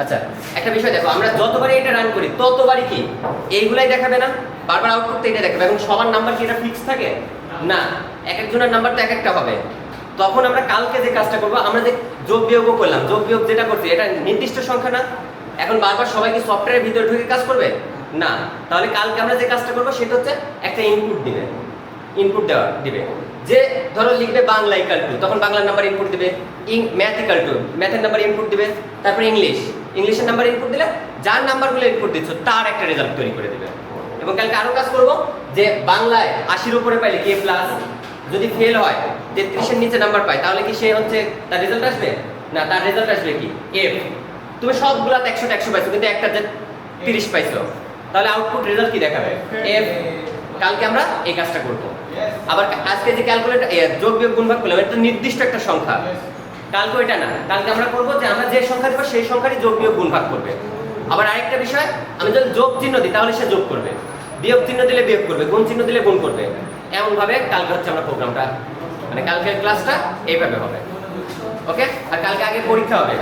আচ্ছা একটা বিষয় দেখো, আমরা যতবারই এটা রান করি, ততবারই কি? এইগুলাই দেখাবে না? বারবার আউটপুট তো এটা দেখাবে। এখন সবার নাম্বার কি এটা ফিক্স থাকে? না। এক একজনের নাম্বার তো এক একটা হবে। তখন আমরা কালকে যে কাজটা করব, আমরা যে যোগ বিয়োগও করলাম, যোগ বিয়োগ যেটা করছি, এটা নির্দিষ্ট সংখ্যা না? এখন বারবার সবাই কি সফটওয়্যারের ভিতরে ঢুকে কাজ করবে? না। তাহলে কালকে আমরা যে কাজটা করব, সেটা হচ্ছে একটা ইনপুট দিবে। ইনপুট দেওয়া দিবে। যে ধরো লিখবে বাংলা ইকাল টু তখন বাংলার নাম্বার ইনপুট দিবে, ইং ম্যাথ ইকাল টু ম্যাথের নাম্বার ইনপুট দিবে, তারপরে ইংলিশ ইংলিশের নাম্বার ইনপুট দিলে যার নাম্বারগুলো ইনপুট দিচ্ছ তার একটা রেজাল্ট তৈরি করে দিবে। এবং কালকে আরও কাজ করব যে বাংলায় আশির উপরে পাইলে কে প্লাস যদি ফেল হয় তেত্রিশের নিচে নাম্বার পায় তাহলে কি সে হচ্ছে তার রেজাল্ট আসবে? না তার রেজাল্ট আসবে কি? এফ তুমি সবগুলাতে একশো একশো পাইছো কিন্তু একটা যে তিরিশ পাইছো তাহলে আউটপুট রেজাল্ট কি দেখাবে? এফ কালকে আমরা এই কাজটা করব। আবার আজকে যে ক্যালকুলেটর যোগ বিয়োগ গুণ ভাগ করলাম এটা নির্দিষ্ট একটা সংখ্যা। কালকে ওইটা না, কালকে আমরা করব যে আমরা যে সংখ্যা দেবো, সেই সংখ্যারই যোগ বিয়োগ গুণ ভাগ করবে। আবার আরেকটা বিষয়, আমি যদি যোগ চিহ্ন দিই, তাহলে সে যোগ করবে। বিয়োগ চিহ্ন দিলে বিয়োগ করবে, গুণ চিহ্ন দিলে গুণ করবে। এমনভাবে কালকে হচ্ছে আমরা প্রোগ্রামটা মানে কালকের ক্লাসটা এইভাবে হবে। ওকে আর কালকে আগে পরীক্ষা হবে।